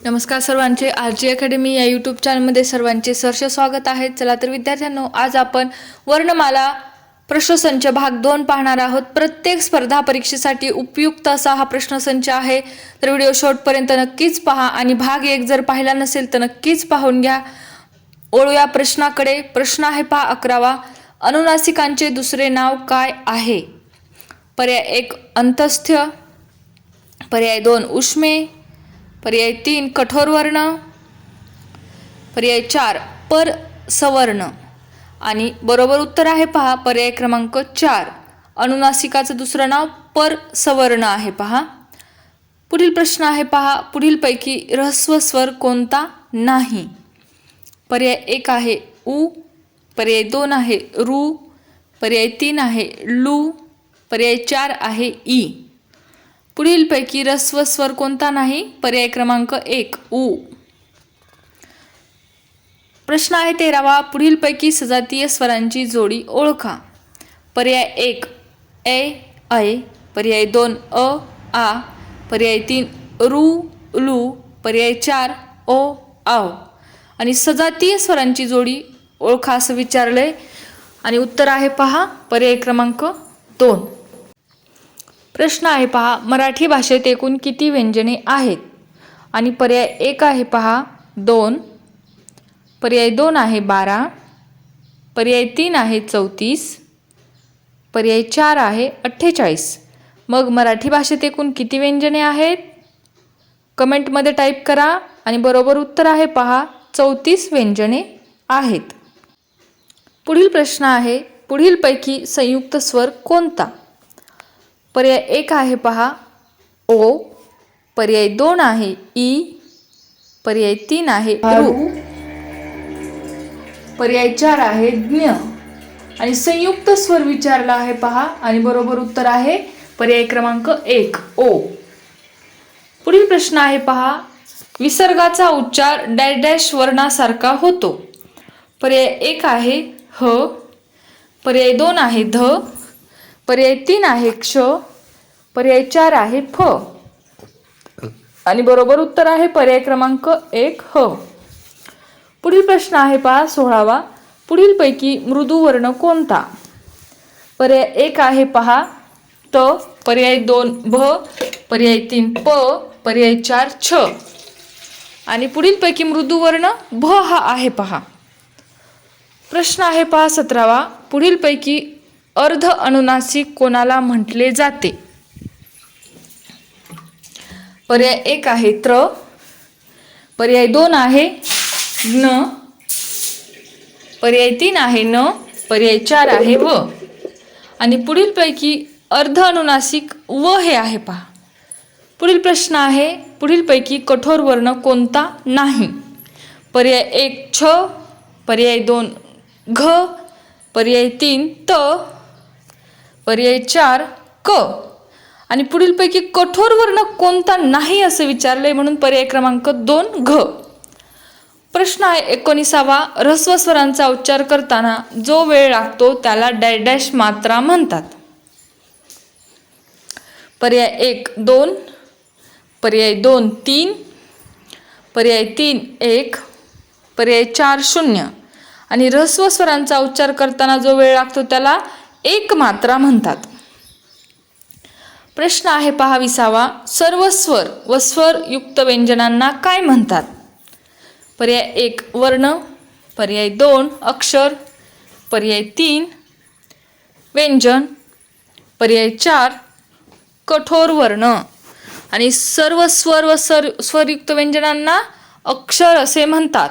नमस्कार सर्वांचे. R G academy या यूट्यूब चॅनलमध्ये सर्वांचे सहर्ष स्वागत आहे. चला तर विद्यार्थ्यांनो आज आपण वर्णमाला प्रश्नसंच भाग दोन पाहणार आहोत. प्रत्येक स्पर्धा परीक्षेसाठी उपयुक्त असा हा प्रश्नसंच आहे. तर व्हिडिओ शॉर्टपर्यंत नक्कीच पहा आणि भाग एक जर पाहिला नसेल तर नक्कीच पाहून घ्या. ओळूया प्रश्नाकडे. प्रश्न आहे पहा अकरावा. अनुनासिकांचे दुसरे नाव काय आहे? पर्याय एक अंतस्थ्य पर्याय दोन उष्मे. पर्याय तीन कठोर वर्ण. पर्याय चार पर सवर्ण. आणि बरोबर उत्तर आहे पहा पर्याय क्रमांक चार. अनुनासिकाचं दुसरं नाव पर सवर्ण आहे पहा. पुढील प्रश्न आहे पहा पुढीलपैकी रहस्व स्वर कोणता? नाही. पर्याय एक आहे उ पर्याय दोन आहे रू पर्याय तीन आहे लू पर्याय चार आहे ई पुढीलपैकी रस्व स्वर कोणता नाही? पर्याय क्रमांक एक उ. प्रश्न आहे तेरावा पुढीलपैकी सजातीय स्वरांची जोडी ओळखा. पर्याय एक ए ऐ पर्याय दोन अ आ. पर्याय तीन रु लू. पर्याय चार ओ आव. आणि सजातीय स्वरांची जोडी ओळखा असं विचारलंय. आणि उत्तर आहे पहा पर्याय क्रमांक दोन. प्रश्न आहे पहा मराठी भाषेत एकूण किती व्यंजने आहेत? आणि पर्याय एक आहे पहा दोन. पर्याय दोन आहे बारा. पर्याय तीन आहे चौतीस. पर्याय चार आहे अठ्ठेचाळीस. मग मराठी भाषेत एकूण किती व्यंजने आहेत? कमेंटमध्ये टाईप करा आणि बरोबर उत्तर आहे पहा चौतीस व्यंजने आहेत. पुढील प्रश्न आहे पुढीलपैकी संयुक्त स्वर कोणता? पर्याय एक आहे पहा. ओ पर्याय दोन आहे. ई पर्याय तीन आहे. रू. पर्याय चार आहे. ज्ञ. आणि संयुक्त स्वर विचारला आहे पहा. आणि बरोबर उत्तर आहे पर्याय क्रमांक एक. ओ. पुढील प्रश्न आहे पहा. विसर्गाचा उच्चार डॅश डॅश वर्णासारखा होतो. पर्याय एक आहे ह. पर्याय दोन आहे ध. पर्याय तीन आहे क्ष पर्याय चार आहे फ. आणि बरोबर उत्तर आहे पर्याय क्रमांक एक ह. पुढील प्रश्न आहे पहा सोळावा पुढीलपैकी मृदू वर्ण कोणता? पर्याय एक आहे पहा त. पर्याय दोन भ. पर्याय तीन प. पर्याय चार छ. आणि पुढीलपैकी मृदू वर्ण भ हा आहे पहा. प्रश्न आहे पहा सतरावा. पुढीलपैकी अर्ध अनुनासिक कोणाला म्हटले जाते? पर्याय एक आहे त्र. पर्याय दोन आहे न. पर्याय तीन आहे न. पर्याय चार आहे व. आणि पुढीलपैकी अर्ध अनुनासिक व हे आहे पहा. पुढील प्रश्न आहे पुढीलपैकी कठोर वर्ण कोणता नाही? पर्याय एक छ. पर्याय दोन घ. पर्याय तीन त. पर्याय चार क. आणि पुढीलपैकी कठोर वर्ण कोणता नाही असं विचारलंय म्हणून पर्याय क्रमांक दोन घ. प्रश्न आहे एकोणीसावा. ऱ्हस्व स्वरांचा उच्चार करताना जो वेळ लागतो त्याला डॅडॅश डॅश मात्रा म्हणतात. पर्याय एक दोन. पर्याय दोन तीन. पर्याय तीन एक. पर्याय चार शून्य. आणि ऱ्हस्व स्वरांचा उच्चार करताना जो वेळ लागतो त्याला एक मात्रा म्हणतात. प्रश्न आहे पहा विसावा सर्व स्वर व स्वरयुक्त व्यंजनांना काय म्हणतात? पर्याय एक वर्ण. पर्याय दोन अक्षर. पर्याय तीन व्यंजन. पर्याय चार कठोर वर्ण. आणि सर्व स्वर व सर स्वरयुक्त व्यंजनांना अक्षर असे म्हणतात.